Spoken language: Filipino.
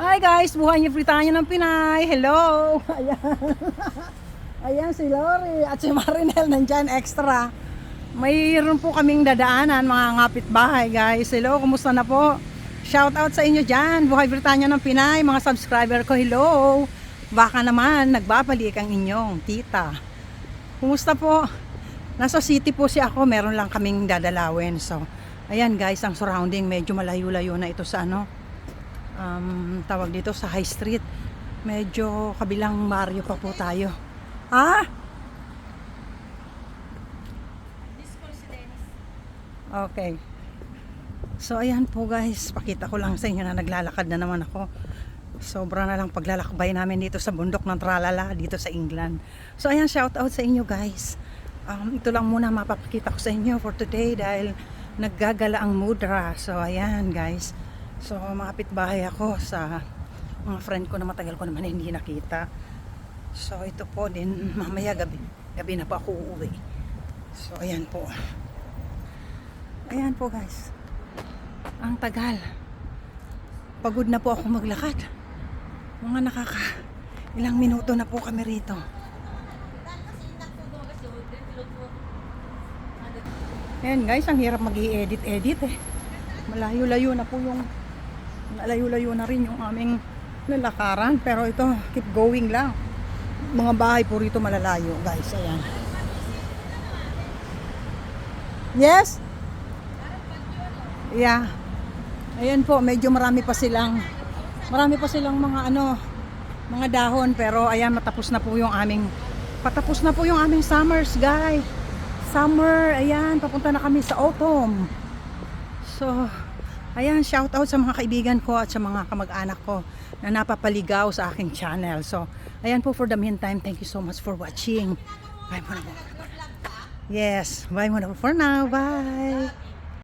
Hi guys, buhay niyo tayo ng Pinay. Hello! Ayan. Ayan si Lori at si Marinel nandyan extra. Mayroon po kaming dadaanan mga ngapit bahay guys. Hello, kumusta na po? Shout out sa inyo dyan. Buhay Britanya ng Pinay. Mga subscriber ko, hello. Baka naman, nagbabalik ang inyong tita. Kumusta po? Nasa city po si ako. Meron lang kaming dadalawin. So, ayan guys, ang surrounding medyo malayo-layo na ito sa ano. Um, tawag dito sa High Street. Medyo kabilang baryo pa po tayo. Ah? Okay. So ayan po guys, pakita ko lang sa inyo na naglalakad na naman ako. Sobra na lang paglalakbay namin dito sa bundok ng Tralala dito sa England. So ayan, shout out sa inyo guys. Um, ito lang muna mapapakita ko sa inyo for today dahil naggagala ang mudra. So ayan guys. So makapit bahay ako sa mga friend ko na matagal ko naman hindi nakita. So ito po din mamaya gabi. Gabi na po ako uuwi. So ayan po. Ayan po guys. Ang tagal. Pagod na po ako maglakad. Mga nakaka ilang minuto na po kami rito. Ayan guys, ang hirap mag edit edit eh. Malayo-layo na po yung malayo-layo na rin yung aming lalakaran. Pero ito, keep going lang. Mga bahay po rito malalayo guys. Ayan. Yes? Yeah. Ayan po, medyo marami pa silang marami pa silang mga ano, mga dahon pero ayan matapos na po yung aming patapos na po yung aming summers, guys. Summer, ayan, papunta na kami sa autumn. So, ayan, shout out sa mga kaibigan ko at sa mga kamag-anak ko na napapaligaw sa aking channel. So, ayan po for the meantime, thank you so much for watching. Bye muna po. Yes, bye muna po for now. Bye.